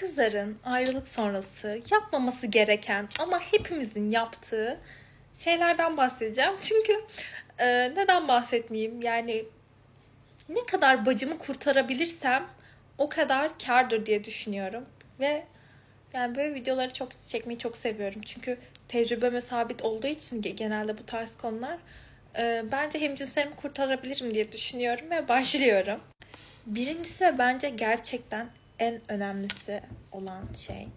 kızların ayrılık sonrası yapmaması gereken ama hepimizin yaptığı şeylerden bahsedeceğim. Çünkü e, neden bahsetmeyeyim? Yani ne kadar bacımı kurtarabilirsem o kadar kardır diye düşünüyorum. Ve yani böyle videoları çok çekmeyi çok seviyorum. Çünkü tecrübeme sabit olduğu için ge- genelde bu tarz konular e, bence hemcinslerimi kurtarabilirim diye düşünüyorum ve başlıyorum. Birincisi ve bence gerçekten en önemlisi olan şey.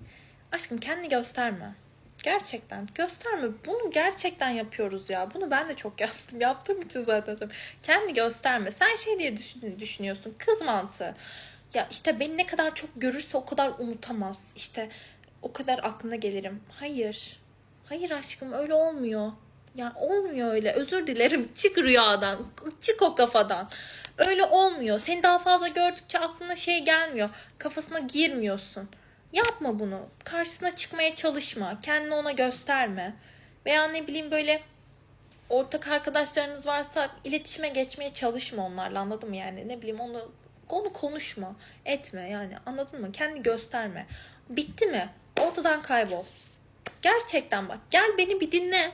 Aşkım kendini gösterme. Gerçekten gösterme. Bunu gerçekten yapıyoruz ya. Bunu ben de çok yaptım. Yaptığım için zaten. Kendini gösterme. Sen şey diye düşün- düşünüyorsun. Kız mantığı. Ya işte beni ne kadar çok görürse o kadar unutamaz. İşte o kadar aklına gelirim. Hayır. Hayır aşkım öyle olmuyor. Ya olmuyor öyle. Özür dilerim. Çık rüyadan. Çık o kafadan. Öyle olmuyor. Seni daha fazla gördükçe aklına şey gelmiyor. Kafasına girmiyorsun. Yapma bunu. Karşısına çıkmaya çalışma. Kendini ona gösterme. Veya ne bileyim böyle ortak arkadaşlarınız varsa iletişime geçmeye çalışma onlarla anladın mı yani? Ne bileyim onu onu konuşma. Etme yani anladın mı? Kendini gösterme. Bitti mi? Ortadan kaybol. Gerçekten bak. Gel beni bir dinle.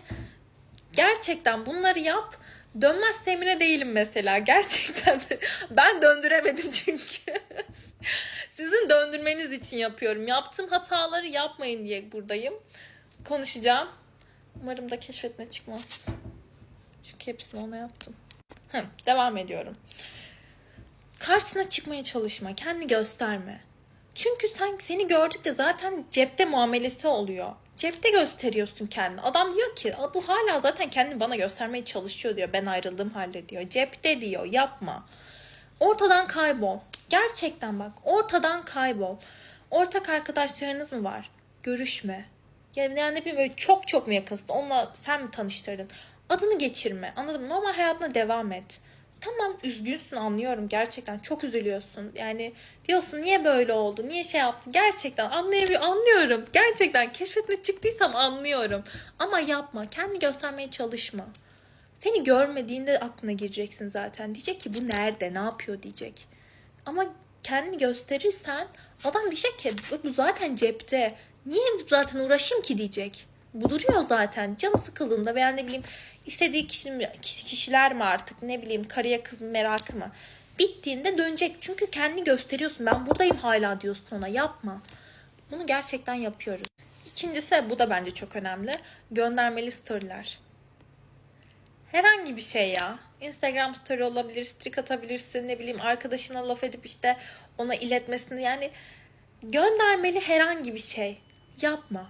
Gerçekten bunları yap. Dönmezse Emine değilim mesela. Gerçekten. ben döndüremedim çünkü. Sizin döndürmeniz için yapıyorum. Yaptığım hataları yapmayın diye buradayım. Konuşacağım. Umarım da keşfetine çıkmaz. Çünkü hepsini ona yaptım. Hı, devam ediyorum. Karşısına çıkmaya çalışma. Kendini gösterme. Çünkü sen seni gördükçe zaten cepte muamelesi oluyor. Cepte gösteriyorsun kendini. Adam diyor ki "Aa, bu hala zaten kendini bana göstermeye çalışıyor diyor. Ben ayrıldığım halde diyor. Cepte diyor. Yapma. Ortadan kaybol. Gerçekten bak ortadan kaybol. Ortak arkadaşlarınız mı var? Görüşme. Yani, yani bileyim böyle çok çok mu yakınsın? Onunla sen mi tanıştırdın? Adını geçirme. Anladın mı? Normal hayatına devam et. Tamam üzgünsün anlıyorum gerçekten çok üzülüyorsun. Yani diyorsun niye böyle oldu? Niye şey yaptın? Gerçekten anlayabiliyorum. Anlıyorum. Gerçekten keşfetine çıktıysam anlıyorum. Ama yapma. Kendi göstermeye çalışma. Seni görmediğinde aklına gireceksin zaten. Diyecek ki bu nerede? Ne yapıyor diyecek. Ama kendini gösterirsen adam diyecek ki "Bu- bu zaten cepte. Niye zaten uğraşayım ki diyecek. Bu duruyor zaten. Canı sıkıldığında veya ne bileyim istediği kişi, kişiler mi artık ne bileyim karıya kız mı merakı mı. Bittiğinde dönecek. Çünkü kendini gösteriyorsun. Ben buradayım hala diyorsun ona. Yapma. Bunu gerçekten yapıyoruz. İkincisi bu da bence çok önemli. Göndermeli storyler. Herhangi bir şey ya. Instagram story olabilir, streak atabilirsin, ne bileyim arkadaşına laf edip işte ona iletmesini yani göndermeli herhangi bir şey. Yapma.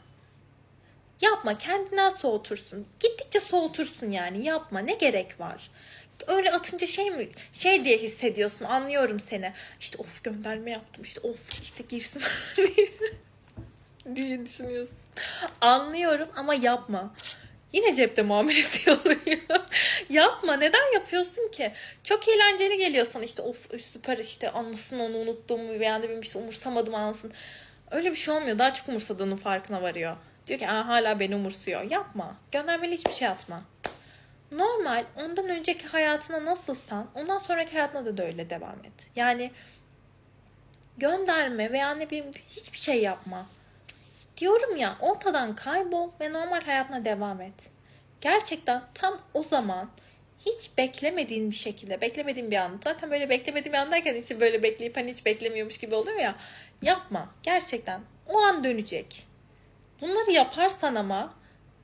Yapma kendinden soğutursun. Gittikçe soğutursun yani yapma ne gerek var? Öyle atınca şey mi şey diye hissediyorsun anlıyorum seni. İşte of gönderme yaptım işte of işte girsin diye düşünüyorsun. Anlıyorum ama yapma. Yine cepte muamelesi oluyor. Yapma. Neden yapıyorsun ki? Çok eğlenceli geliyor sana işte of süper işte anlasın onu unuttum ne bileyim işte umursamadım anlasın. Öyle bir şey olmuyor. Daha çok umursadığının farkına varıyor. Diyor ki Aa, hala beni umursuyor. Yapma. Göndermeli hiçbir şey atma. Normal ondan önceki hayatına nasılsan ondan sonraki hayatına da, öyle devam et. Yani gönderme veya ne bileyim hiçbir şey yapma. Diyorum ya ortadan kaybol ve normal hayatına devam et. Gerçekten tam o zaman hiç beklemediğin bir şekilde, beklemediğin bir an. Zaten böyle beklemediğin bir an derken hiç böyle bekleyip hani hiç beklemiyormuş gibi oluyor ya. Yapma. Gerçekten. O an dönecek. Bunları yaparsan ama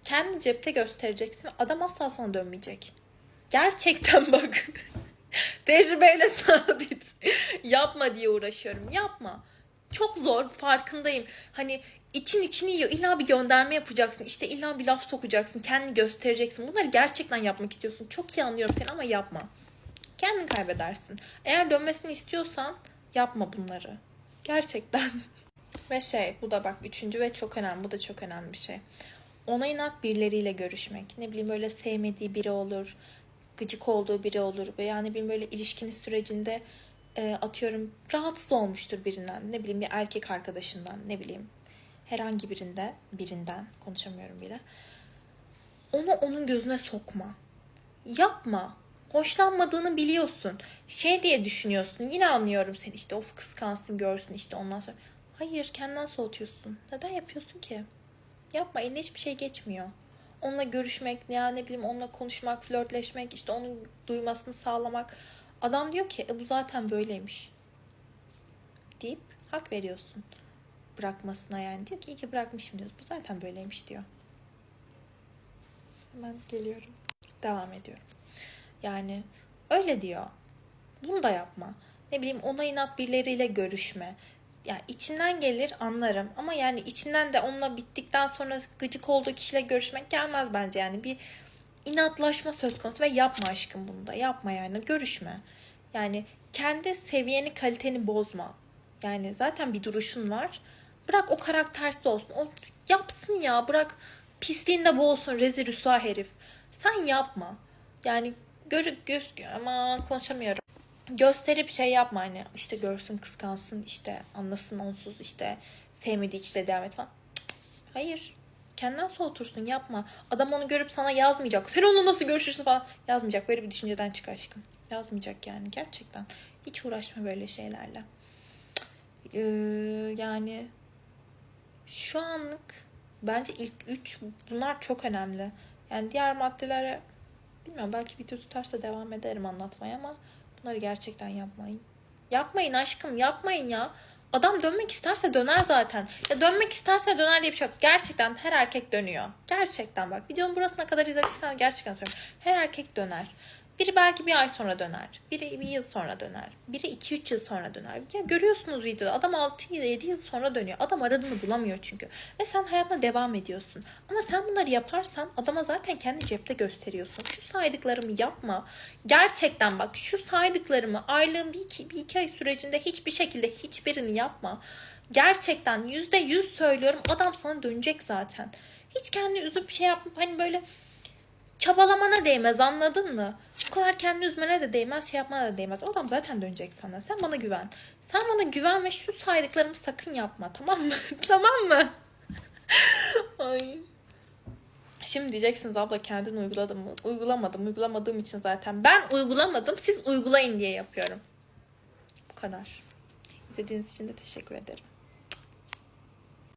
kendi cepte göstereceksin ve adam asla sana dönmeyecek. Gerçekten bak. Tecrübeyle sabit. Yapma diye uğraşıyorum. Yapma. Çok zor farkındayım. Hani için içini yiyor. İlla bir gönderme yapacaksın. İşte illa bir laf sokacaksın. Kendini göstereceksin. Bunları gerçekten yapmak istiyorsun. Çok iyi anlıyorum seni ama yapma. Kendini kaybedersin. Eğer dönmesini istiyorsan yapma bunları. Gerçekten. ve şey bu da bak üçüncü ve çok önemli. Bu da çok önemli bir şey. Ona inat birileriyle görüşmek. Ne bileyim böyle sevmediği biri olur. Gıcık olduğu biri olur. Veya ne bileyim böyle ilişkiniz sürecinde e, atıyorum rahatsız olmuştur birinden. Ne bileyim bir erkek arkadaşından. Ne bileyim herhangi birinde birinden konuşamıyorum bile. Onu onun gözüne sokma. Yapma. Hoşlanmadığını biliyorsun. Şey diye düşünüyorsun. Yine anlıyorum seni işte of kıskansın görsün işte ondan sonra. Hayır kendinden soğutuyorsun. Neden yapıyorsun ki? Yapma eline hiçbir şey geçmiyor. Onunla görüşmek, ya ne bileyim onunla konuşmak, flörtleşmek, işte onun duymasını sağlamak. Adam diyor ki e, bu zaten böyleymiş. Deyip hak veriyorsun. Bırakmasına yani. Diyor ki iyi ki bırakmışım diyor. Bu zaten böyleymiş diyor. Ben geliyorum. Devam ediyorum. Yani öyle diyor. Bunu da yapma. Ne bileyim ona inat birileriyle görüşme. Yani içinden gelir anlarım ama yani içinden de onunla bittikten sonra gıcık olduğu kişiyle görüşmek gelmez bence yani bir inatlaşma söz konusu ve yapma aşkım bunu da yapma yani görüşme. Yani kendi seviyeni kaliteni bozma. Yani zaten bir duruşun var. Bırak o karaktersiz olsun. O yapsın ya bırak pisliğinde boğulsun rezil rüsva herif. Sen yapma. Yani gör, göz aman konuşamıyorum gösterip şey yapma hani işte görsün kıskansın işte anlasın onsuz işte sevmediği kişiyle devam et falan. Hayır. Kendinden soğutursun yapma. Adam onu görüp sana yazmayacak. Sen onunla nasıl görüşürsün falan yazmayacak. Böyle bir düşünceden çık aşkım. Yazmayacak yani gerçekten. Hiç uğraşma böyle şeylerle. Ee, yani şu anlık bence ilk üç bunlar çok önemli. Yani diğer maddelere bilmiyorum belki video tutarsa devam ederim anlatmaya ama Bunları gerçekten yapmayın. Yapmayın aşkım yapmayın ya. Adam dönmek isterse döner zaten. Ya dönmek isterse döner diye bir şey yok. Gerçekten her erkek dönüyor. Gerçekten bak. Videonun burasına kadar izlediysen gerçekten söylüyorum. Her erkek döner. Biri belki bir ay sonra döner. Biri bir yıl sonra döner. Biri 2-3 yıl sonra döner. Ya görüyorsunuz videoda adam 6-7 yıl sonra dönüyor. Adam aradığını bulamıyor çünkü. Ve sen hayatına devam ediyorsun. Ama sen bunları yaparsan adama zaten kendi cepte gösteriyorsun. Şu saydıklarımı yapma. Gerçekten bak şu saydıklarımı aylığın bir iki, bir iki ay sürecinde hiçbir şekilde hiçbirini yapma. Gerçekten yüzde yüz söylüyorum adam sana dönecek zaten. Hiç kendi üzüp bir şey yapma. Hani böyle çabalamana değmez anladın mı? Bu kadar kendini üzmene de değmez, şey yapmana da değmez. O adam zaten dönecek sana. Sen bana güven. Sen bana güven ve şu saydıklarımı sakın yapma tamam mı? tamam mı? Ay. Şimdi diyeceksiniz abla kendin uyguladın mı? Uygulamadım. Uygulamadığım için zaten. Ben uygulamadım. Siz uygulayın diye yapıyorum. Bu kadar. İzlediğiniz için de teşekkür ederim.